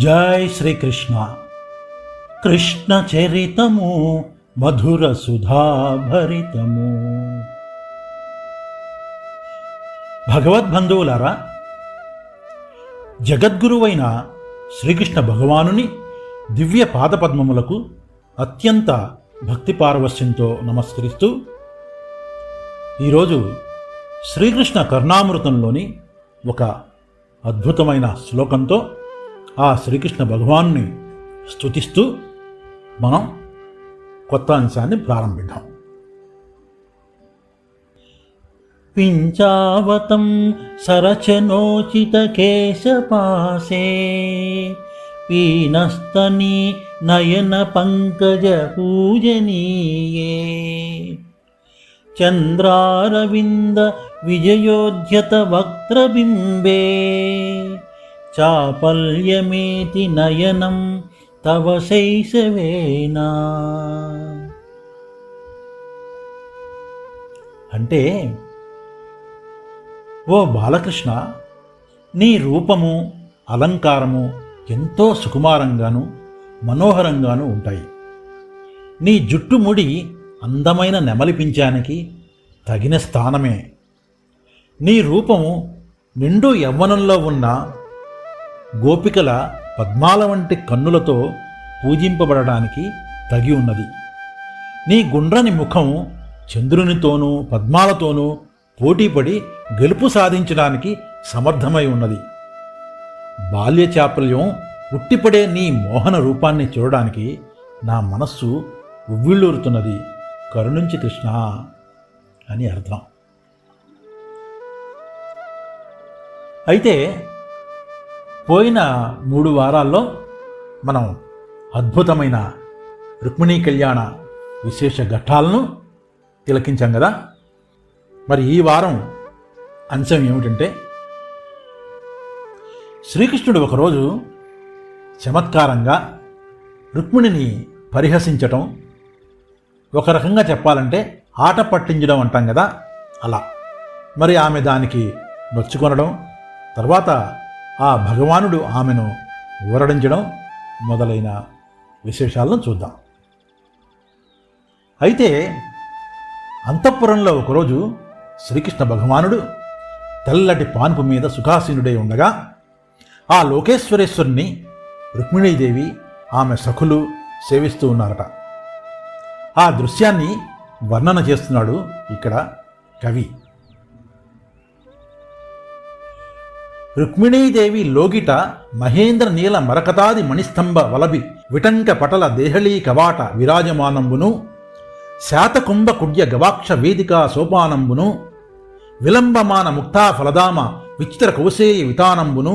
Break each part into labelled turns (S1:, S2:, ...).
S1: జై శ్రీకృష్ణ. కృష్ణ చరితము మధుర సుధాభరితము భగవద్బంధువులారా జగద్గురువైన శ్రీకృష్ణ భగవానుని దివ్య పాదపద్మములకు అత్యంత భక్తి పారవస్యంతో నమస్కరిస్తూ ఈరోజు శ్రీకృష్ణ కర్ణామృతంలోని ఒక అద్భుతమైన శ్లోకంతో ఆ శ్రీకృష్ణ భగవాన్ని స్థుతిస్తూ మనం కొత్త అంశాన్ని ప్రారంభిద్దాం. పించావతం సరచనోచిత కేశపాసే పీనస్తని నయన పంకజ పూజనీయే. చంద్రారవింద విజయోధ్యత వక్త్రబింబే చాపల్యమేతి నయనం తవ శైశవేనా. అంటే ఓ బాలకృష్ణ నీ రూపము అలంకారము ఎంతో సుకుమారంగాను మనోహరంగాను ఉంటాయి. నీ జుట్టు ముడి అందమైన నెమలిపించానికి తగిన స్థానమే. నీ రూపము నిండు యవ్వనంలో ఉన్న గోపికల పద్మాల వంటి కన్నులతో పూజింపబడడానికి తగి ఉన్నది. నీ గుండ్రని ముఖం చంద్రునితోనూ పద్మాలతోనూ పోటీపడి గెలుపు సాధించడానికి సమర్థమై ఉన్నది. బాల్య చాపల్యం ఉట్టిపడే నీ మోహన రూపాన్ని చూడడానికి నా మనస్సు ఉవ్విళ్ళూరుతున్నది. కరుణించి కృష్ణ అని అర్థం. అయితే పోయిన మూడు వారాల్లో మనం అద్భుతమైన రుక్మిణీ కళ్యాణ విశేష ఘట్టాలను తిలకించాం కదా. మరి ఈ వారం అంశం ఏమిటంటే శ్రీకృష్ణుడు ఒకరోజు చమత్కారంగా రుక్మిణిని పరిహసించటం ఒక రకంగా చెప్పాలంటే ఆట పట్టించడం అంటాం కదా అలా. మరి ఆమె దానికి నొచ్చుకొనడం తర్వాత ఆ భగవానుడు ఆమెను ఊరడించడం మొదలైన విశేషాలను చూద్దాం. అయితే అంతఃపురంలో ఒకరోజు శ్రీకృష్ణ భగవానుడు తెల్లటి పాన్పు మీద సుఖాసీనుడై ఉండగా ఆ లోకేశ్వరేశ్వరుని రుక్మిణీదేవి ఆమె సఖులు సేవిస్తూ ఉన్నారట. ఆ దృశ్యాన్ని వర్ణన చేస్తున్నాడు ఇక్కడ కవి. రుక్మిణీదేవి లోగిట మహేంద్ర నీల మరకతాది మణిస్తంభ వలబి విటంక పటల దేహళీ కవాట విరాజమానంబును శాతకుంభ కుడ్య గవాక్ష వేదికా సోపానంబును విలంబమాన ముక్తా ఫలదామ విచిత్ర కౌసేయ వితానంబును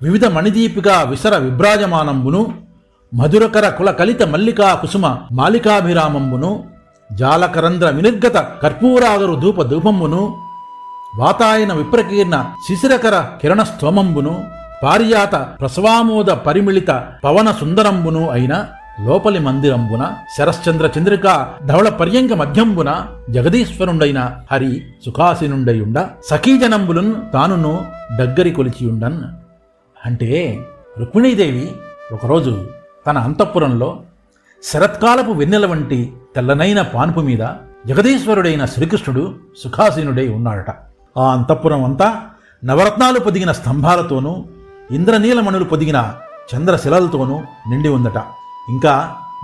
S1: వివిధ మణిదీపిగా విసర విభ్రాజమానంబును మధురకర కుల కలిత మల్లికా కుసుమ మాలికాభిరామంబును జాలకరంధ్ర వినిర్గత కర్పూరాగరు ధూప ధూపంబును వాతాయన విప్రకీర్ణ శిశిరకర కిరణ స్తోమంబును పారిజాత ప్రసవామోద పరిమిళిత పవన సుందరంబును అయిన లోపలి మందిరంబున శరశ్చంద్ర చంద్రిక ధవళ పర్యంక మధ్యంబున జగదీశ్వరుండైన హరి సుఖాసీనుండయుండ సఖీజనంబులను తానును దగ్గరి కొలిచియుండన్. అంటే రుక్మిణీదేవి ఒకరోజు తన అంతఃపురంలో శరత్కాలపు వెన్నెల వంటి తెల్లనైన పాన్పు మీద జగదీశ్వరుడైన శ్రీకృష్ణుడు సుఖాసీనుడై ఉన్నాడట. ఆ అంతఃపురం అంతా నవరత్నాలు పొదిగిన స్తంభాలతోనూ ఇంద్రనీలమణులు పొదిగిన చంద్రశిలలతోనూ నిండి ఉందట. ఇంకా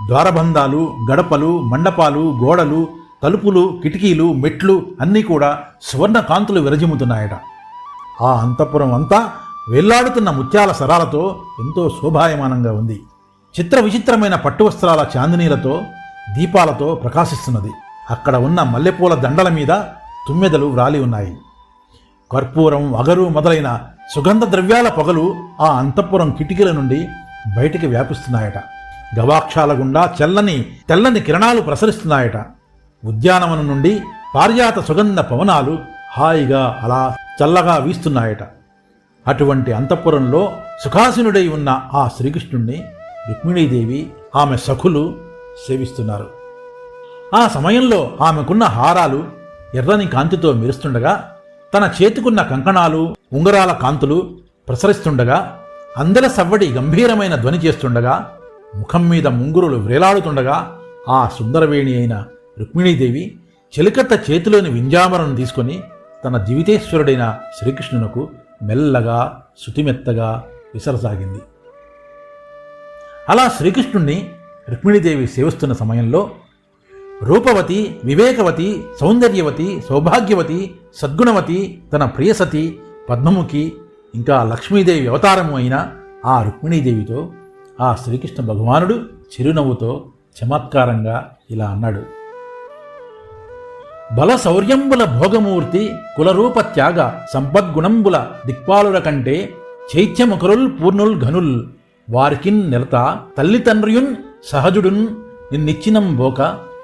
S1: ద్వారబంధాలు గడపలు మండపాలు గోడలు తలుపులు కిటికీలు మెట్లు అన్నీ కూడా సువర్ణ కాంతులు విరజిమ్ముతున్నాయట. ఆ అంతఃపురం అంతా వెల్లాడుతున్న ముత్యాల సరాలతో ఎంతో శోభాయమానంగా ఉంది. చిత్ర విచిత్రమైన పట్టు వస్త్రాల చాందినీలతో దీపాలతో ప్రకాశిస్తున్నది. అక్కడ ఉన్న మల్లెపూల దండల మీద తుమ్మెదలు వ్రాలి ఉన్నాయి. కర్పూరం అగరు మొదలైన సుగంధ ద్రవ్యాల పొగలు ఆ అంతఃపురం కిటికీల నుండి బయటికి వ్యాపిస్తున్నాయట. గవాక్షాల గుండా చల్లని తెల్లని కిరణాలు ప్రసరిస్తున్నాయట. ఉద్యానవనం నుండి పారిజాత సుగంధ పవనాలు హాయిగా అలా చల్లగా వీస్తున్నాయట. అటువంటి అంతఃపురంలో సుఖాసీనుడై ఉన్న ఆ శ్రీకృష్ణుణ్ణి రుక్మిణీదేవి ఆమె సఖులు సేవిస్తున్నారు. ఆ సమయంలో ఆమెకున్న హారాలు ఎర్రని కాంతితో మెరుస్తుండగా తన చేతికున్న కంకణాలు ఉంగరాల కాంతులు ప్రసరిస్తుండగా అందల సవ్వడి గంభీరమైన ధ్వని చేస్తుండగా ముఖం మీద ముంగురులు వ్రేలాడుతుండగా ఆ సుందరవేణి అయిన రుక్మిణీదేవి చెలికత్త చేతిలోని వింజామరను తీసుకొని తన జీవితేశ్వరుడైన శ్రీకృష్ణునకు మెల్లగా శుతిమెత్తగా విసరసాగింది. అలా శ్రీకృష్ణుణ్ణి రుక్మిణీదేవి సేవిస్తున్న సమయంలో రూపవతి వివేకవతి సౌందర్యవతి సౌభాగ్యవతి సద్గుణవతి తన ప్రియసతి పద్మముఖి ఇంకా లక్ష్మీదేవి అవతారము అయిన ఆ రుక్మిణీదేవితో ఆ శ్రీకృష్ణ భగవానుడు చిరునవ్వుతో చమత్కారంగా ఇలా అన్నాడు. బల శౌర్యంబుల భోగమూర్తి కులరూప త్యాగ సంపద్గుణంబుల దిక్పాలుల కంటే చైత్యముఖరుల్ పూర్ణుల్ ఘనుల్ వారికిన్ నిలత తల్లితండ్రియున్ సహజుడున్ నిన్నిచ్చినం బోక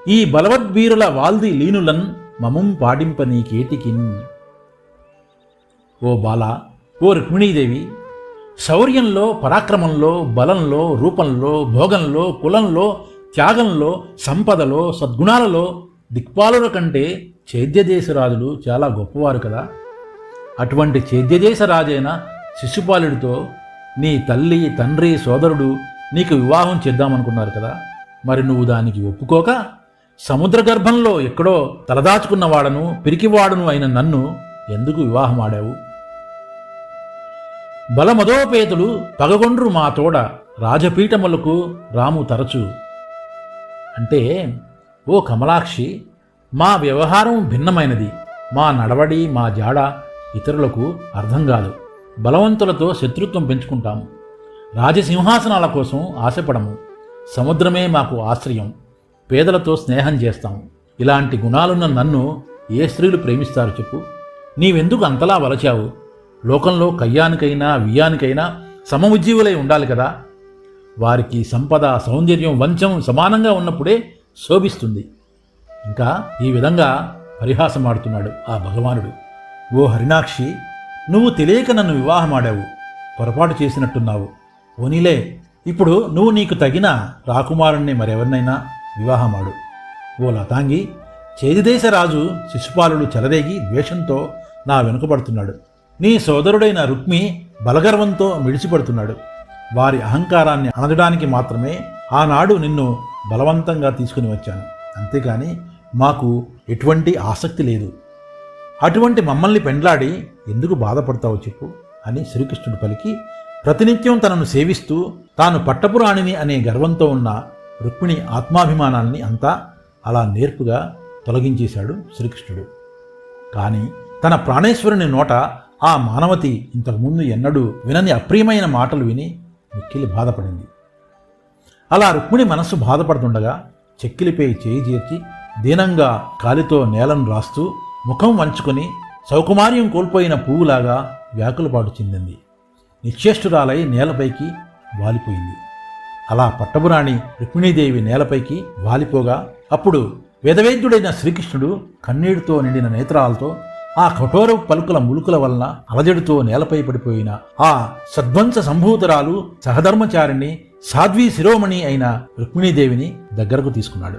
S1: ఈ బలవద్వీరుల వాల్ది లీనులన్ మమం పాడింప నీకేటికిన్ ఓ బాల ఓ రుక్మిణీదేవి శౌర్యంలో పరాక్రమంలో బలంలో రూపంలో భోగంలో కులంలో త్యాగంలో సంపదలో సద్గుణాలలో దిక్పాలుల కంటే చైద్యదేశరాజులు చాలా గొప్పవారు కదా. అటువంటి చైద్యదేశరాజైన శిశుపాలుడితో నీ తల్లి తండ్రి సోదరుడు నీకు వివాహం చేద్దామనుకున్నారు కదా. మరి నువ్వు దానికి ఒప్పుకోక? సముద్ర గర్భంలో ఎక్కడో తలదాచుకున్నవాడను పిరికివాడును అయిన నన్ను ఎందుకు వివాహమాడావు? బలమదోపేతులు పగగొండ్రు మా తోడ రాజపీఠములకు రాము తరచు. అంటే ఓ కమలాక్షి మా వ్యవహారం భిన్నమైనది. మా నడవడి మా జాడ ఇతరులకు అర్థం కాదు. బలవంతులతో శత్రుత్వం పెంచుకుంటాము. రాజసింహాసనాల కోసం ఆశపడము. సముద్రమే మాకు ఆశ్రయం. పేదలతో స్నేహం చేస్తాము ఇలాంటి గుణాలున్న నన్ను ఏ స్త్రీలు ప్రేమిస్తారు చెప్పు. నీవెందుకు అంతలా వలచావు? లోకంలో కయ్యానికైనా వియ్యానికైనా సమఉజ్జీవులై ఉండాలి కదా. వారికి సంపద సౌందర్యం వంచం సమానంగా ఉన్నప్పుడే శోభిస్తుంది. ఇంకా ఈ విధంగా పరిహాసమాడుతున్నాడు ఆ భగవానుడు. ఓ హరినాక్షి నువ్వు తెలియక నన్ను వివాహమాడావు. పొరపాటు చేసినట్టున్నావు. ఓనీలే ఇప్పుడు నువ్వు నీకు తగిన రాకుమారుణ్ణి మరెవరినైనా? వివాహమాడు. ఓ లతాంగి చేదిదేశ రాజు శిశుపాలుడు చెలరేగి ద్వేషంతో నా వెనుకబడుతున్నాడు. నీ సోదరుడైన రుక్మి బలగర్వంతో మిడిచిపడుతున్నాడు. వారి అహంకారాన్ని అనదడానికి మాత్రమే ఆనాడు నిన్ను బలవంతంగా తీసుకుని వచ్చాను. అంతేకాని మాకు ఎటువంటి ఆసక్తి లేదు. అటువంటి మమ్మల్ని పెండ్లాడి ఎందుకు బాధపడతావు చెప్పు అని శ్రీకృష్ణుడు పలికి ప్రతినిత్యం తనను సేవిస్తూ తాను పట్టపురాణిని అనే గర్వంతో ఉన్న రుక్మిణి ఆత్మాభిమానాన్ని అంతా అలా నేర్పుగా తొలగించేశాడు శ్రీకృష్ణుడు. కానీ తన ప్రాణేశ్వరుని నోట ఆ మానవతి ఇంతకుముందు ఎన్నడూ వినని అప్రియమైన మాటలు విని మిక్కిలి బాధపడింది. అలా రుక్మిణి మనస్సు బాధపడుతుండగా చెక్కిలిపై చేయి చేర్చి దీనంగా కాలితో నేలను రాస్తూ ముఖం వంచుకొని సౌకుమార్యం కోల్పోయిన పువ్వులాగా వ్యాకులపాటు చెందింది. నిశ్చేష్టురాలై నేలపైకి వాలిపోయింది. అలా పట్టపురాణి రుక్మిణీదేవి నేలపైకి వాలిపోగా అప్పుడు వేదవేద్యుడైన శ్రీకృష్ణుడు కన్నీటితో నిండిన నేత్రాలతో ఆ కఠోర పలుకుల ములుకుల వలన అలజడితో నేలపై పడిపోయిన ఆ సద్వంశ సంభూతరాలు సహధర్మచారిణి సాధ్వీ శిరోమణి అయిన రుక్మిణీదేవిని దగ్గరకు తీసుకున్నాడు.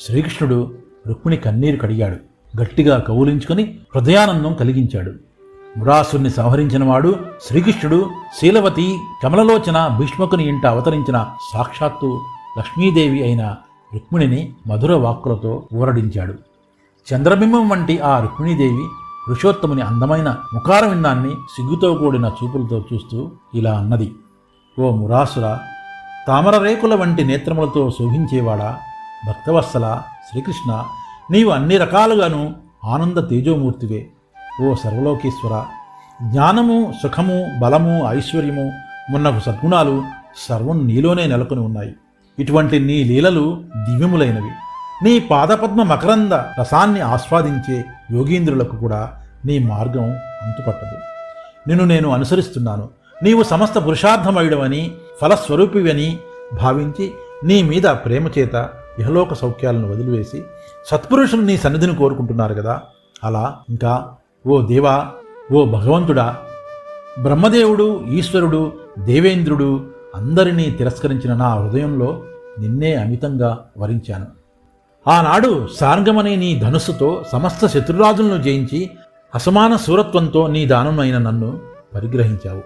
S1: శ్రీకృష్ణుడు రుక్మిణి కన్నీరు కడిగాడు. గట్టిగా కౌలించుకొని హృదయానందం కలిగించాడు. మురాసుని సంహరించినవాడు శ్రీకృష్ణుడు శీలవతి కమలలోచన భీష్మకుని ఇంట అవతరించిన సాక్షాత్తు లక్ష్మీదేవి అయిన రుక్మిణిని మధుర వాక్కులతో ఊరడించాడు. చంద్రబింబం వంటి ఆ రుక్మిణీదేవి ఋషోత్తముని అందమైన ముఖారవిందాన్ని సిగ్గుతో కూడిన చూపులతో చూస్తూ ఇలా అన్నది. ఓ మురాసుర తామర రేకుల వంటి నేత్రములతో శోభించేవాడా? భక్తవత్సల శ్రీకృష్ణ నీవు అన్ని రకాలుగాను ఆనంద తేజోమూర్తివే. ఓ సర్వలోకేశ్వర జ్ఞానము సుఖము బలము ఐశ్వర్యము మున్నగు సద్గుణాలు సర్వం నీలోనే నెలకొని ఉన్నాయి. ఇటువంటి నీ లీలలు దివ్యములైనవి. నీ పాదపద్మ మకరంద రసాన్ని ఆస్వాదించే యోగీంద్రులకు కూడా నీ మార్గం అంతుపట్టదు నిన్ను నేను అనుసరిస్తున్నాను. నీవు సమస్త పురుషార్థమయుడవని ఫలస్వరూపివని భావించి నీ మీద ప్రేమ చేత ఇహలోక సౌఖ్యాలను వదిలివేసి సత్పురుషులు నీ సన్నిధిని కోరుకుంటున్నారు కదా. అలా ఇంకా ఓ దేవా ఓ భగవంతుడా బ్రహ్మదేవుడు ఈశ్వరుడు దేవేంద్రుడు అందరినీ తిరస్కరించిన నా హృదయంలో నిన్నే అమితంగా వరించాను. ఆనాడు సార్గమనే నీ ధనుస్సుతో సమస్త శత్రురాజులను జయించి అసమాన సూరత్వంతో నీ దానమైన నన్ను పరిగ్రహించావు.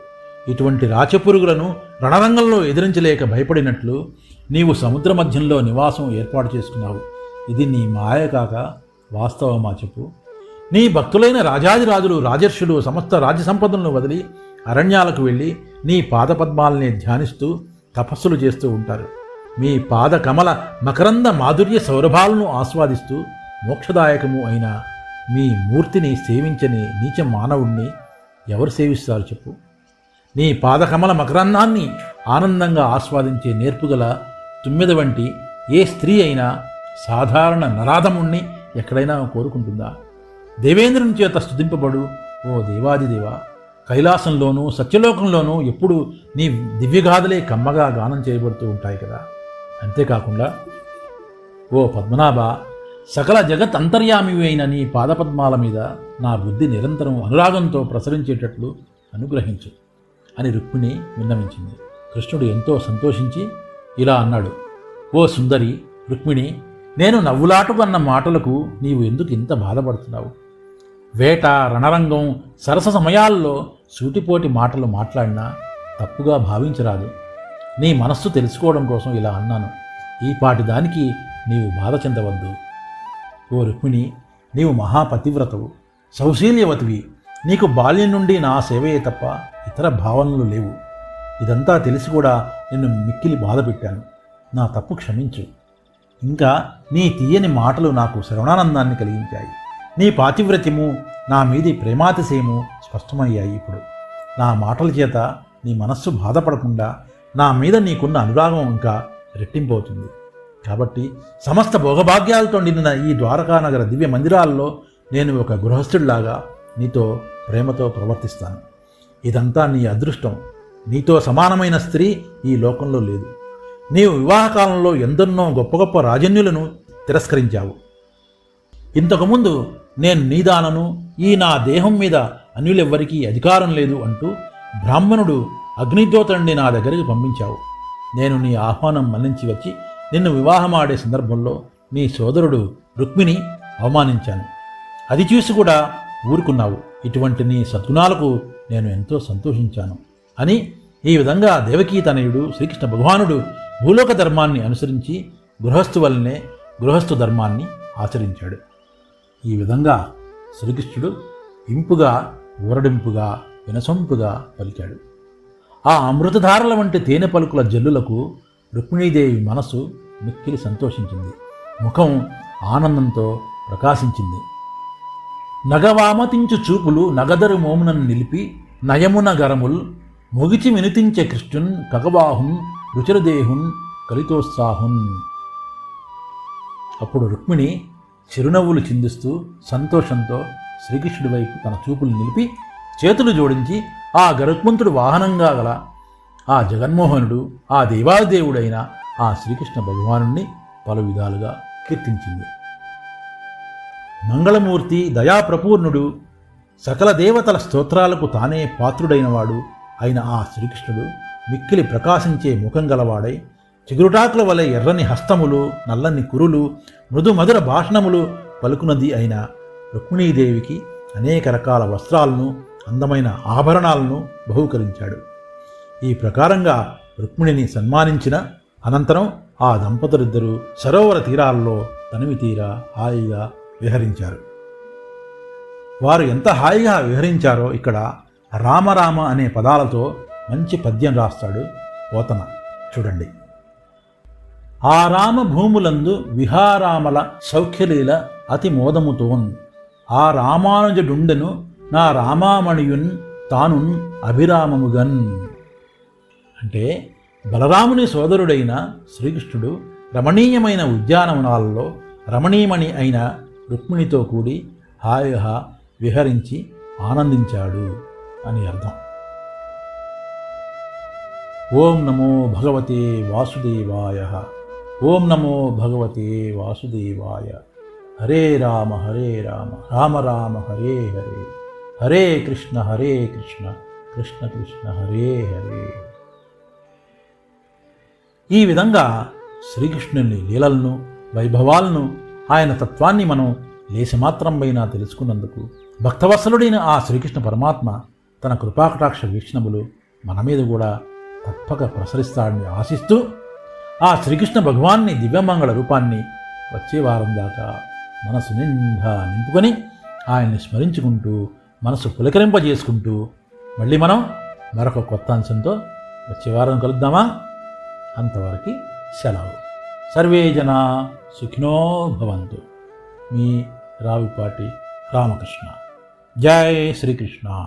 S1: ఇటువంటి రాచపురుగులను రణరంగంలో ఎదిరించలేక భయపడినట్లు నీవు సముద్ర మధ్యంలో నివాసం ఏర్పాటు చేసుకున్నావు. ఇది నీ మాయ కాక వాస్తవమా చెప్పు? నీ భక్తులైన రాజాదిరాజులు రాజర్షులు సమస్త రాజ్య సంపదలను వదిలి అరణ్యాలకు వెళ్ళి నీ పాదపద్మాలని ధ్యానిస్తూ తపస్సులు చేస్తూ ఉంటారు. మీ పాద కమల మకరంద మాధుర్య సౌరభాలను ఆస్వాదిస్తూ మోక్షదాయకము అయిన మీ మూర్తిని సేవించని నీచ మానవుణ్ణి ఎవరు సేవిస్తారు చెప్పు? నీ పాదకమల మకరందాన్ని ఆనందంగా ఆస్వాదించే నేర్పుగల తుమ్మెద వంటి ఏ స్త్రీ అయినా సాధారణ నరాధముణ్ణి ఎక్కడైనా కోరుకుంటుందా? దేవేంద్రుని చేత స్థుతింపబడు ఓ దేవాదిదేవ కైలాసంలోనూ సత్యలోకంలోనూ ఎప్పుడు నీ దివ్యగాథలే కమ్మగా గానం చేయబడుతూ ఉంటాయి కదా. అంతేకాకుండా ఓ పద్మనాభ సకల జగత్ అంతర్యామి అయిన నీ పాదపద్మాల మీద నా బుద్ధి నిరంతరం అనురాగంతో ప్రసరించేటట్లు అనుగ్రహించు అని రుక్మిణి విన్నవించింది. కృష్ణుడు ఎంతో సంతోషించి ఇలా అన్నాడు. ఓ సుందరి రుక్మిణి నేను నవ్వులాటుకన్న మాటలకు నీవు ఎందుకు ఇంత బాధపడుతున్నావు? వేట రణరంగం సరస సమయాల్లో సూటిపోటి మాటలు మాట్లాడినా తప్పుగా భావించరాదు. నీ మనస్సు తెలుసుకోవడం కోసం ఇలా అన్నాను. ఈ పాటి దానికి నీవు బాధ చెందవద్దు. ఓ రుక్మిణి నీవు మహాపతివ్రతవు. సౌశీల్యవతివి. నీకు బాల్యం నుండి నా సేవయే తప్ప ఇతర భావనలు లేవు. ఇదంతా తెలిసి కూడా నిన్ను మిక్కిలి బాధ పెట్టాను. నా తప్పు క్షమించు. ఇంకా నీ తీయని మాటలు నాకు శ్రవణానందాన్ని కలిగించాయి. నీ పాతివ్రత్యము నా మీది ప్రేమాతిశయము స్పష్టమయ్యాయి ఇప్పుడు. నా మాటల చేత నీ మనస్సు బాధపడకుండా నా మీద నీకున్న అనురాగం ఇంకా రెట్టింపవుతుంది. కాబట్టి సమస్త భోగభాగ్యాలతో నిండిన ఈ ద్వారకానగర దివ్య మందిరాల్లో నేను ఒక గృహస్థుడిలాగా నీతో ప్రేమతో ప్రవర్తిస్తాను. ఇదంతా నీ అదృష్టం. నీతో సమానమైన స్త్రీ ఈ లోకంలో లేదు. నీవు వివాహకాలంలో ఎందరినో గొప్ప గొప్ప రాజన్యులను తిరస్కరించావు. ఇంతకుముందు నేను నీదానను ఈ నా దేహం మీద అన్యులెవ్వరికీ అధికారం లేదు అంటూ బ్రాహ్మణుడు అగ్నిజ్యోతండి నా దగ్గరికి పంపించావు. నేను నీ ఆహ్వానం మన్నించి వచ్చి నిన్ను వివాహమాడే సందర్భంలో నీ సోదరుడు రుక్మిణి అవమానించాను. అది చూసి కూడా ఊరుకున్నావు. ఇటువంటి నీ సద్గుణాలకు నేను ఎంతో సంతోషించాను అని ఈ విధంగా దేవకీతనయుడు శ్రీకృష్ణ భగవానుడు భూలోక ధర్మాన్ని అనుసరించి గృహస్థు వల్లనే గృహస్థు ధర్మాన్ని ఆచరించాడు. ఈ విధంగా శ్రీకృష్ణుడు ఇంపుగా ఊరడింపుగా వినసొంపుగా పలికాడు. ఆ అమృతధారల వంటి తేనె పలుకుల జల్లులకు రుక్మిణీదేవి మనసు మిక్కిలి సంతోషించింది. ముఖం ఆనందంతో ప్రకాశించింది. నగవామతించు చూపులు నగదరు మోమునను నిలిపి నయమున గరముల్ మొగిచి వినుతించే కృష్ణున్ కగవాహున్ రుచిరదేహున్ కలితోత్సాహున్. అప్పుడు రుక్మిణి చిరునవ్వులు చిందిస్తూ సంతోషంతో శ్రీకృష్ణుడి వైపు తన చూపులు నిలిపి చేతులు జోడించి ఆ గరుత్మంతుడు వాహనంగా గల ఆ జగన్మోహనుడు ఆ దేవాదేవుడైన ఆ శ్రీకృష్ణ భగవానుణ్ణి పలు విధాలుగా కీర్తించింది. మంగళమూర్తి దయాప్రపూర్ణుడు సకల దేవతల స్తోత్రాలకు తానే పాత్రుడైనవాడు అయిన ఆ శ్రీకృష్ణుడు మిక్కిలి ప్రకాశించే ముఖం గలవాడై చిగురుటాకుల వలె ఎర్రని హస్తములు నల్లని కురులు మృదు మధుర భాషణములు పలుకునది అయిన రుక్మిణీదేవికి అనేక రకాల వస్త్రాలను అందమైన ఆభరణాలను బహూకరించాడు. ఈ ప్రకారంగా రుక్మిణిని సన్మానించిన అనంతరం ఆ దంపతులిద్దరూ సరోవర తీరాల్లో తనివి తీరా హాయిగా విహరించారు. వారు ఎంత హాయిగా విహరించారో ఇక్కడ రామరామ అనే పదాలతో మంచి పద్యం రాస్తాడు పోతన. చూడండి. ఆ రామ భూములందు విహారామల సౌఖ్యలీల అతి మోదముతోన్. ఆ రామానుజుడుండెను నా రామామణియున్ తానున్ అభిరామముగన్. అంటే బలరాముని సోదరుడైన శ్రీకృష్ణుడు రమణీయమైన ఉద్యానవనాలలో రమణీయమణి అయిన రుక్మిణితో కూడి హాయిగా విహరించి ఆనందించాడు అని అర్థం. ఓం నమో భగవతే వాసుదేవాయ. ఓం నమో భగవతే వాసుదేవాయ. హరే రామ హరే రామ రామ రామ హరే హరే. హరే కృష్ణ హరే కృష్ణ కృష్ణ కృష్ణ హరే హరే. ఈ విధంగా శ్రీకృష్ణుని లీలలను వైభవాలను ఆయన తత్వాన్ని మనం లేశమాత్రంపైనా తెలుసుకున్నందుకు భక్తవత్సలుడైన ఆ శ్రీకృష్ణ పరమాత్మ తన కృపాకటాక్ష వీక్షణములు మన మీద కూడా తప్పక ప్రసరిస్తాడని ఆశిస్తూ ఆ శ్రీకృష్ణ భగవాన్ని దివ్యమంగళ రూపాన్ని వచ్చే వారం దాకా మనసు నిండా నింపుకొని ఆయన్ని స్మరించుకుంటూ మనసు పులకరింపజేసుకుంటూ మళ్ళీ మనం మరొక కొత్త అంశంతో వచ్చే వారం కలుద్దామా? అంతవరకు సెలవు. సర్వే జన సుఖినో భవంతు. మీ రావిపాటి రామకృష్ణ. జై శ్రీకృష్ణ.